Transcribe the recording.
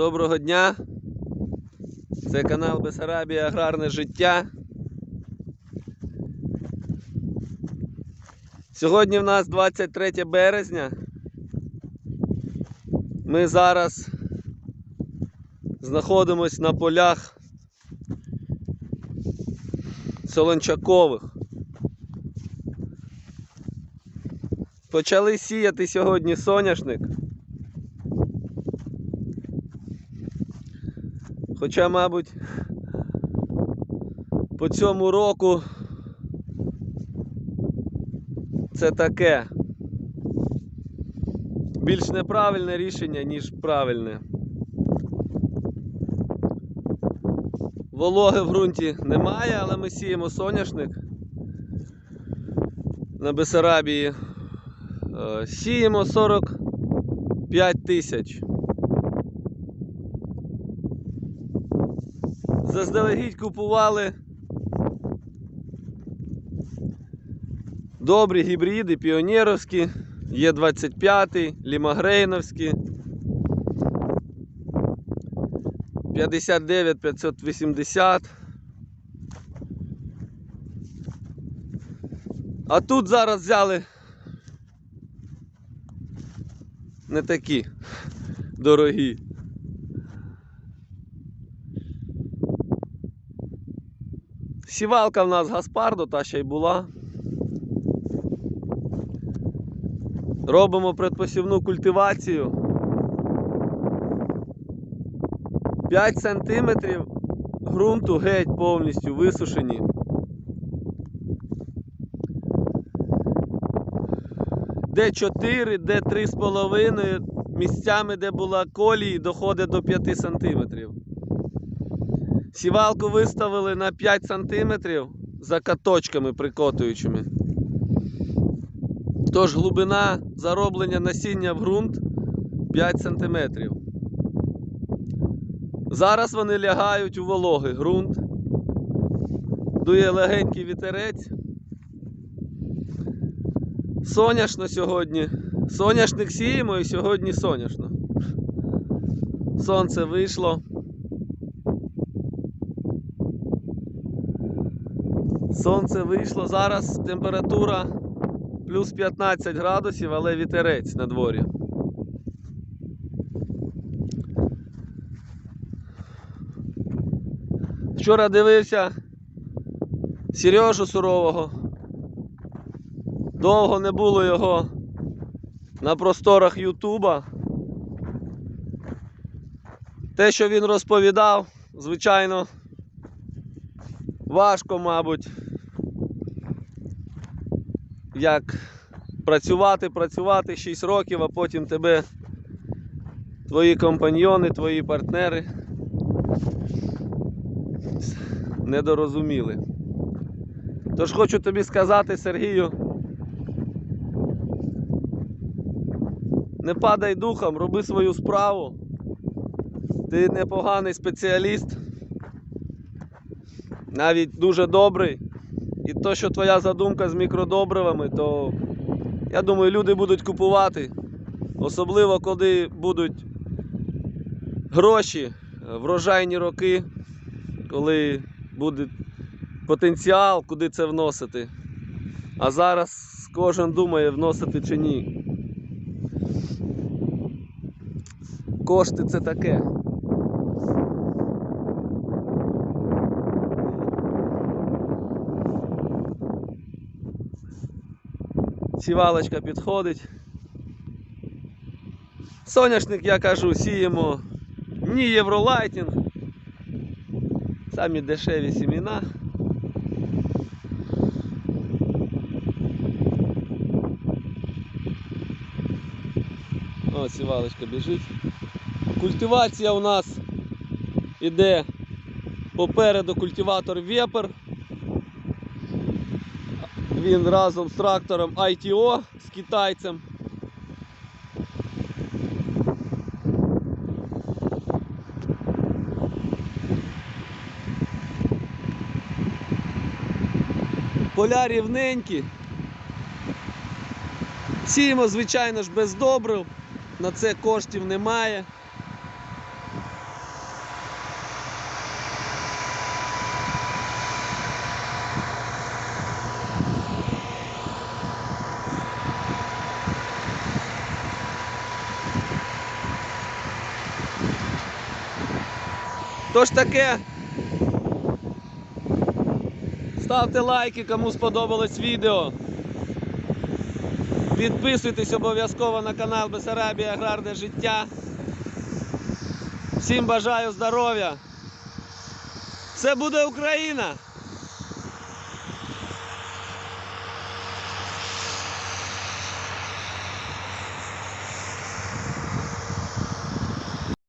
Доброго дня. Це канал Бесарабія Аграрне життя. Сьогодні в нас 23 березня. Ми зараз знаходимось на полях Солончакових. Почали сіяти сьогодні соняшник. Хоча, мабуть, по цьому року це таке більш неправильне рішення, ніж правильне. Вологи в ґрунті немає, але ми сіємо соняшник на Бесарабії. Е, Сіємо 45 тисяч. Заздалегідь купували добрі гібриди, піонєровські, Є25, лімагрейновські. 59 580. А тут зараз взяли не такі дорогі. Сівалка в нас Гаспардо, та ще й була. Робимо предпосівну культивацію. 5 сантиметрів ґрунту геть повністю висушені. Де 4, де 3,5 місцями, де була колії, доходить до 5 сантиметрів. Сівалку виставили на 5 сантиметрів за каточками прикотуючими. Тож глибина зароблення насіння в ґрунт 5 сантиметрів. Зараз вони лягають у вологий ґрунт. Дує легенький вітерець. Соняшно сьогодні. Соняшник сіємо і сьогодні соняшно. Сонце вийшло. Сонце вийшло. Зараз температура плюс 15 градусів, але вітерець на дворі. Вчора дивився Сережу Сурового. Довго не було його на просторах Ютуба. Те, що він розповідав, звичайно, важко, мабуть, як працювати, працювати 6 років, а потім тебе твої компаньйони, твої партнери недорозуміли. Тож хочу тобі сказати, Сергію, не падай духом, роби свою справу. Ти непоганий спеціаліст, навіть дуже добрий. І то, що твоя задумка з мікродобривами, то я думаю, люди будуть купувати. Особливо, коли будуть гроші, врожайні роки, коли буде потенціал, куди це вносити. А зараз кожен думає, вносити чи ні. Кошти це таке. Сівалочка підходить. Соняшник, я кажу, сіємо ні євролайтінг. Самі дешеві сіміна. О, сівалочка біжить. Культивація у нас іде попереду культиватор Вепер. Він разом з трактором ITO з китайцем. Поля рівненькі. Сіємо, звичайно ж, без добрив, на це коштів немає. Тож таке. Ставте лайки, кому сподобалось відео. Підписуйтесь обов'язково на канал Бесарабія Аграрне життя. Всім бажаю здоров'я. Все буде Україна!